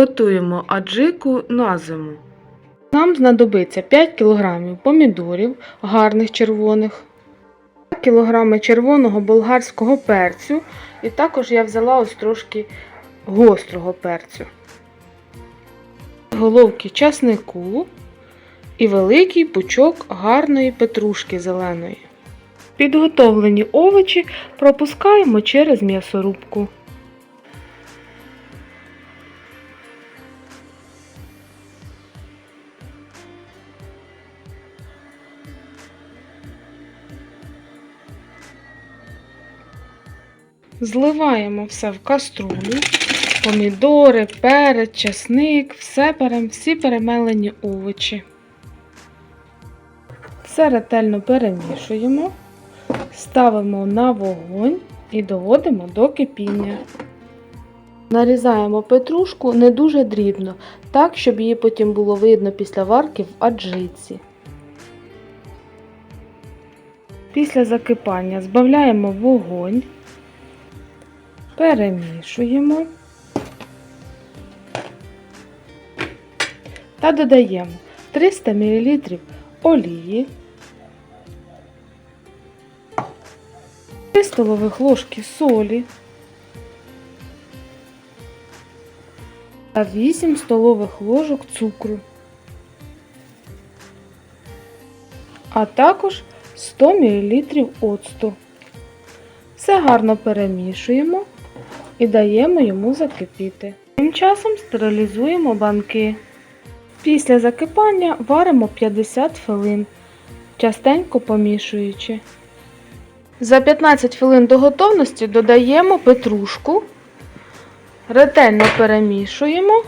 Готуємо аджику на зиму. Нам знадобиться 5 кг помідорів гарних червоних, 2 кг червоного болгарського перцю, і також я взяла ось трошки гострого перцю, головки часнику і великий пучок гарної петрушки зеленої. Підготовлені овочі пропускаємо через м'ясорубку. Зливаємо все в каструлю, помідори, перець, часник, все всі перемелені овочі. Все ретельно перемішуємо, ставимо на вогонь і доводимо до кипіння. Нарізаємо петрушку не дуже дрібно, так, щоб її потім було видно після варки в аджиці. Після закипання збавляємо вогонь, перемішуємо та додаємо 300 мл олії, 3 столових ложки солі та 8 столових ложок цукру, а також 100 мл оцту. Все гарно перемішуємо і даємо йому закипіти. Тим часом стерилізуємо банки. Після закипання варимо 50 хвилин, частенько помішуючи. За 15 хвилин до готовності додаємо петрушку, ретельно перемішуємо.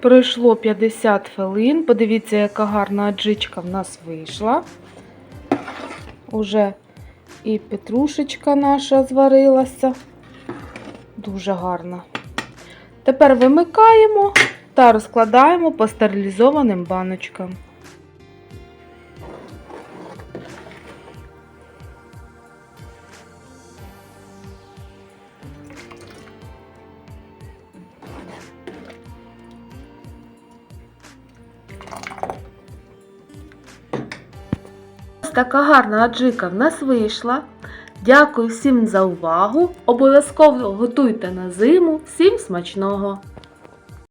Пройшло 50 хвилин. Подивіться, яка гарна аджичка в нас вийшла. Уже і петрушечка наша зварилася. Дуже гарна. Тепер вимикаємо та розкладаємо по стерилізованим баночкам. Така гарна аджика в нас вийшла. Дякую всім за увагу. Обов'язково готуйте на зиму. Всім смачного!